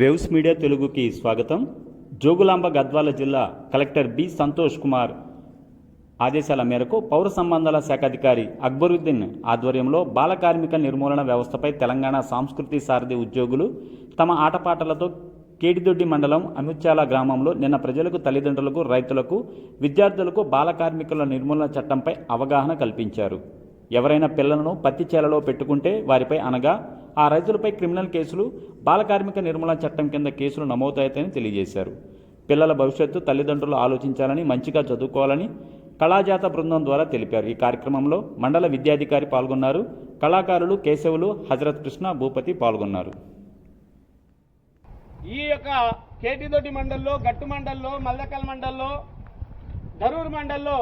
Waves media తెలుగుకి స్వాగతం. జోగులాంబ గద్వాల జిల్లా కలెక్టర్ బి సంతోష్ కుమార్ ఆదేశాల మేరకు పౌర సంబంధాల శాఖ అధికారి అక్బరుద్దీన్ ఆధ్వర్యంలో బాల కార్మిక నిర్మూలన వ్యవస్థపై తెలంగాణ సాంస్కృతి సారథి ఉద్యోగులు తమ ఆటపాటలతో కేడిదొడ్డి మండలం అమిత్యాల గ్రామంలో నిన్న ప్రజలకు తల్లిదండ్రులకు రైతులకు విద్యార్థులకు బాల కార్మికుల నిర్మూలన చట్టంపై అవగాహన కల్పించారు. ఎవరైనా పిల్లలను పత్తి చేలలో పెట్టుకుంటే వారిపై అనగా ఆ రైతులపై క్రిమినల్ కేసులు బాలకార్మిక నిర్మూలన చట్టం కింద కేసులు నమోదవుతాయని తెలియజేశారు. పిల్లల భవిష్యత్తు తల్లిదండ్రులు ఆలోచించాలని మంచిగా చదువుకోవాలని కళాజాత బృందం ద్వారా తెలిపారు. ఈ కార్యక్రమంలో మండల విద్యాధికారి పాల్గొన్నారు. కళాకారులు కేశవులు హజరత్ కృష్ణ భూపతి పాల్గొన్నారు. ఈ యొక్క కేటీదొడ్డి మండల్లో గట్టు మండల్లో మల్లకల్ మండల్లో ధరూర్ మండల్లో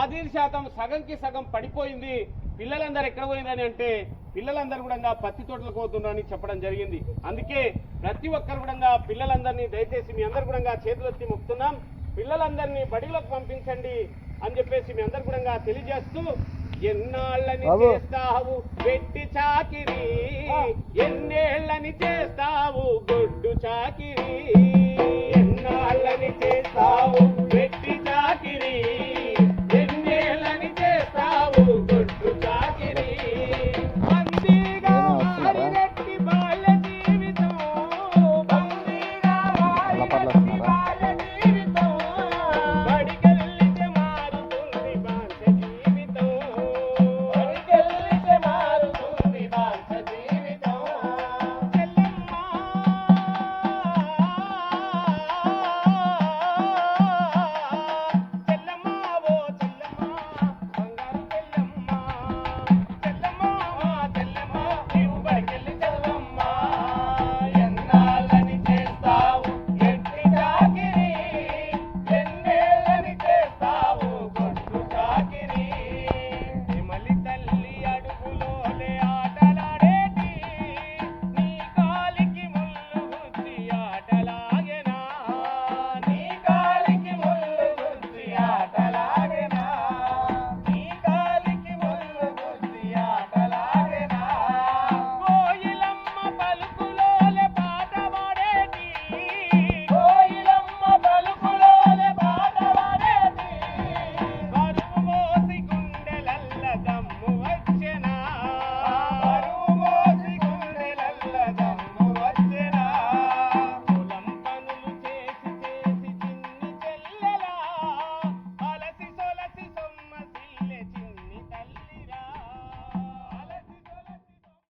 ఆదిల్ శాతం సగంకి సగం పడిపోయింది. పిల్లలందరూ ఎక్కడ పోయిందని అంటే పిల్లలందరూ కూడా పత్తి తోటలకు పోతున్నారని చెప్పడం జరిగింది. అందుకే ప్రతి ఒక్కరు కూడా పిల్లలందరినీ దయచేసి మీ అందరు కూడా చేతులెత్తి మొక్కుతున్నాం. పిల్లలందరినీ బడిలోకి పంపించండి అని చెప్పేసి మీ అందరు కూడా తెలియజేస్తూ ఎన్నాళ్ళని చేస్తావు వెట్టి చాకిరి? ఎన్నేళ్ళని చేస్తావు గొడ్డు చాకిరి?